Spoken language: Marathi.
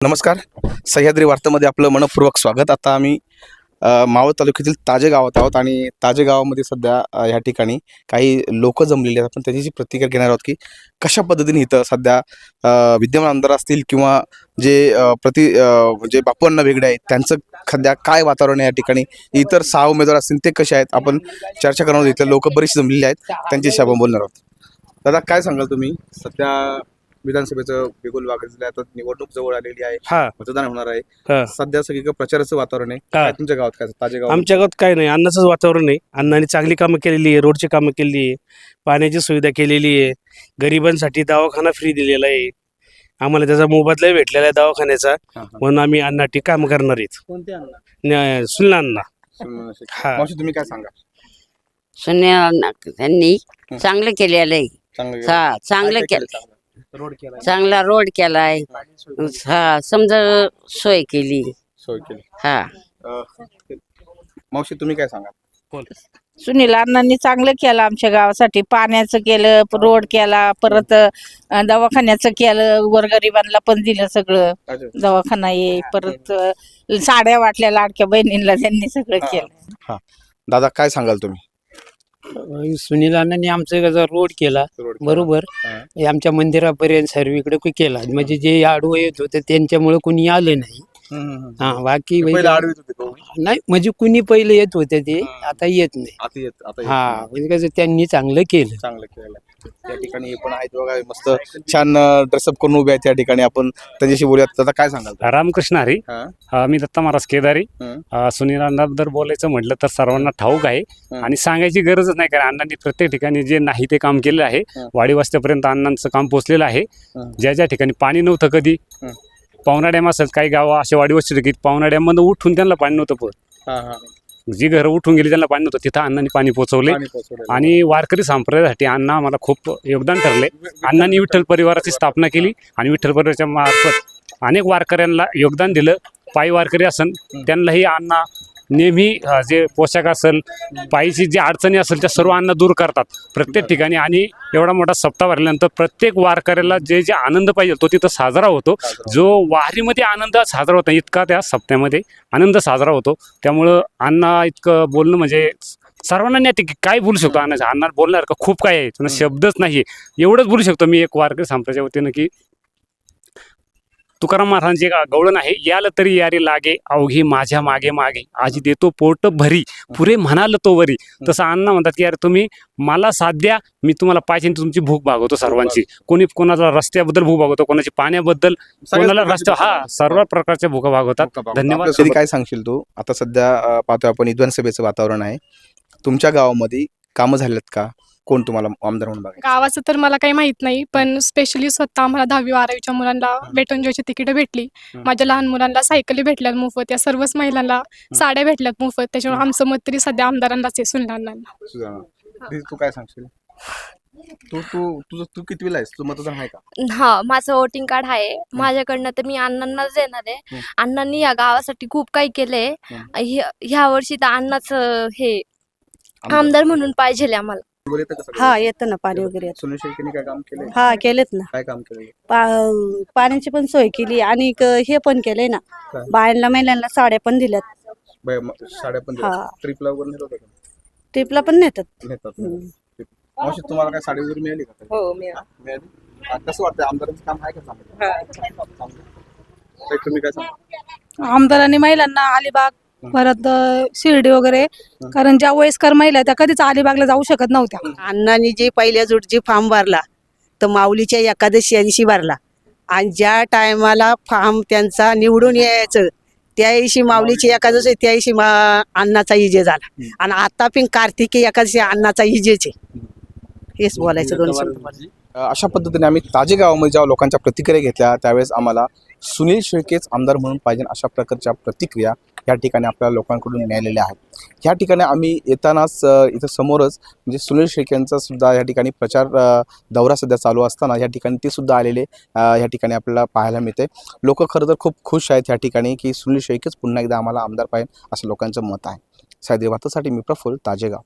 नमस्कार. सह्याद्री वार्तामध्ये आपलं मनपूर्वक स्वागत. आता आम्ही मावळ तालुक्यातील ताजे गावात आहोत आणि ताजे गावामध्ये सध्या ह्या ठिकाणी काही लोक जमलेली आहेत. आपण त्याची प्रतिक्रिया घेणार आहोत की कशा पद्धतीने इथं सध्या विद्यमान आमदार असतील किंवा जे प्रति जे बापूंना वेगळे आहेत त्यांचं सध्या काय वातावरण आहे या ठिकाणी? इतर सहा उमेदवार असतील ते कसे आहेत? आपण चर्चा करणार आहोत. इथले लोक बरीच जमलेली आहेत. त्यांच्याशी आपण बोलणार आहोत. दादा काय सांगाल तुम्ही? सध्या विधानसभेचं बिगुल वागलेलं आहे आता निवडणूक जवळ आलेली आहे. हा. मतदान होणार आहे. सध्या सगळीकडे प्रचाराचं वातावरण आहे. काय तुमच्या गावात काय ताजे गाव? आमच्या गावात काय नाही. अन्नाचंच वातावरण आहे. अण्णांनी चांगली कामं केलेली आहे. रोडची कामं केलेली आहे. पाण्याची सुविधा केलेली आहे. गरिबांसाठी दवाखाना फ्री दिलेला आहे. आम्हाला त्याचा मोबदला भेटलेला आहे दवाखान्याचा. म्हणून आम्ही अण्णाटी काम करणार आहेत. कोणते? न्या- सुनील अण्णा. हा. मावशी तुम्ही काय सांगा? सुनील त्यांनी चांगलं केलेलं आहे. चांगलं हा केलं रोड केला चांगला रोड केलाय. हा समजा सोय केली. सोय केली. हा. अ, मावशी तुम्ही काय सांगा सुनील अण्णांनी चांगलं केलं आमच्या गावासाठी. पाण्याचं केलं प- रोड केला परत अं, दवाखान्याचं केलं गोरगरिबांना पण दिलं सगळं? दवाखाना ये परत अं, साड्या वाटल्या लाडक्या बहिणींना त्यांनी सगळं केलं. दादा काय सांगाल तुम्ही? सुनील अण्णांनी आमचं कसं रोड केला रोड बरोबर हा. हे आमच्या मंदिरापर्यंत सर्वीकडे कोणी केला म्हणजे जे आडवं येत होते त्यांच्यामुळे कुणी आलं नाही हम्म, हम्म, हम्म. हा बाकी ते पहिले आडवीत होते तो. नाही म्हणजे कुणी पहिले येत होते ते हा. आता येत नाही आता येत आता येत हा. म्हणजे कसं त्यांनी चांगलं केलं चांगलं केलं त्या ठिकाणी पण आहेत बघा मस्त छान ड्रेसअप करून उभे आहेत त्या ठिकाणी आपण त्यांच्याशी बोलूयात दादा काय सांगाल रामकृष्ण हरी हा. अ, मी दत्ता महाराज केदारी हं. अ, सुनील अण्णाबद्दल बोलायचं म्हटलं तर सर्वांना ठाऊक आहे हं. आणि सांगायची गरजच नाही कारण अण्णांनी प्रत्येक ठिकाणी जे नाही ते काम केलेलं आहे हं. वाडी वस्त्यापर्यंत अण्णांचं काम पोचलेलं आहे हं. ज्या ज्या ठिकाणी पाणी नव्हतं कधी हं. पावना डॅम असेल काही गावं असे वाडी वस्ती की पावना डॅममधून उठून त्यांना पाणी नव्हतं पण हा, हा. जी घरं उठून गेली त्यांना पाणी नव्हतं. तिथं अण्णांनी पाणी पोचवलेलं. आणि वारकरी संप्रदायासाठी अण्णा आम्हाला खूप योगदान ठरले. अण्णांनी विठ्ठल परिवाराची स्थापना केली आणि विठ्ठल परिवाराच्या मार्फत अनेक वारकऱ्यांना योगदान दिलं. पायी वारकरी असन त्यांनाही अण्णा नेहमी जे पोशाख असेल पायीची जी अडचणी असेल त्या सर्व अन्न दूर करतात प्रत्येक ठिकाणी. आणि एवढा मोठा सप्ताह भरल्यानंतर प्रत्येक वारकऱ्याला जे जे आनंद पाहिजे तो तिथं साजरा होतो. जो वारीमध्ये आनंद साजरा होता इतका त्या सप्त्यामध्ये आनंद साजरा होतो. त्यामुळं अण्णा इतकं बोलणं म्हणजे सर्वांना नाही की काय बोलू शकतो अण्णा? अण्णा बोलणार का? खूप काय आहे. शब्दच नाही एवढंच बोलू शकतो मी एक वारकरी संप्रदायाच्या वतीनं की तुकाराम महाराजांचे एक गवळण आहे याल तरी यारी लागे अवघी माझ्या मागे मागे. आजी देतो पोट भरी पुरे म्हणाल तो वरी. तसं अण्णा म्हणतात की यार तुम्ही मला साध्या मी तुम्हाला पाहिजे तुमची भूक भागवतो सर्वांची. कोणी कोणाला रस्त्याबद्दल भूक भागवतो कोणाची पाण्याबद्दल कोणाला रस्त्या हा सर्व प्रकारच्या भूका भागवतात. धन्यवाद. काय सांगशील तू? आता सध्या अ, पाहतोय आपण विधानसभेचं वातावरण आहे. तुमच्या गावामध्ये कामं झालेत का? कोण तुम्हाला आमदार म्हणून बघायचं? गावाचं तर मला काही माहीत नाही पण स्पेशली स्वतः आम्हाला दहावी बारावीच्या मुलांना भेटून जोची तिकीट भेटली. माझ्या लहान मुलांना सायकली भेटल्यात मोफत या सर्वच महिलांना साड्या भेटल्यात मोफत त्याच्यामुळे आमचं मत तरी सध्या आमदारांनाच आहे. दीदी, तू काय सांगशील? तू तू तुझं तू कितवीला आहेस? तू मतदान आहे का? हा माझं वोटिंग कार्ड आहे. माझ्याकडनं तर मी अण्णांनाच देणार आहे. हं. अण्णांनी या गावासाठी खूप काही केलंय. हं. ह्या वर्षी तर अण्णाच हे आमदार. आमदार म्हणून पाहिजे आम्हाला. बरं येतं का सगळं? हा येतं ना पाणी वगैरे येतं. सुनील शेळकेने काय काम केलंय? हा केलेत ना. काय काम केलंय? पा- पाण्याची पण सोय केली आणि क- हे पण केलंय ना काय? बायांना महिलांना साड्या पण दिल्यात. बाय, म- साड्या पण हा. ट्रिपला वगैरे नेलं होतं का? ट्रिपला पण नेतात. नेतात. मावशी तुम्हाला काय साडी वगैरे मिळाली का? हो मिळाली. आ, कसं वाटतं आमदारांचं काम आहे का चांगलं? चांगलं. ताई, तुम्ही काय सांगा आमदारांनी महिलांना अलिबाग परत अ, शिर्डी वगैरे. कारण ज्या वयस्कर महिला आहेत, त्या कधीच अलिबागला जाऊ शकत नव्हत्या. अण्णांनी जे पहिल्या जुटची फॉर्म भरला तर माऊलीच्या एकादशी यांशी भरला. आणि ज्या टायमाला फॉर्म त्यांचा निवडून यायचं त्या दिवशी माऊलीची एकादशी त्या दिवशी मा अण्णाचा इजे झाला. आणि आता पण कार्तिकी एकादशी अण्णाचा इजेच आहे हेच बोलायचं दोन शब्द. अ, अशा पद्धतीने आम्ही ताजे गावामध्ये जेव्हा लोकांच्या प्रतिक्रिया घेतल्या त्यावेळेस आम्हाला सुनील शेळकेच आमदार म्हणून पाहिजे अशा प्रकारच्या प्रतिक्रिया या ठिकाणी आपल्या लोकांकडून मिळालेल्या आहेत. ह्या ठिकाणी आम्ही येतानाच इथं समोरच म्हणजे सुनील शेळकेंचा सुद्धा या ठिकाणी प्रचार दौरा सध्या चालू असताना या ठिकाणी ते सुद्धा आलेले या ठिकाणी आपल्याला पाहायला मिळते. लोक खरं तर खूप खुश आहेत या ठिकाणी की सुनील शेळकेच पुन्हा एकदा आम्हाला आमदार पाहिजे असं लोकांचं मत आहे. सायदे वार्तासाठी मी प्रफुल्ल ताजेगाव.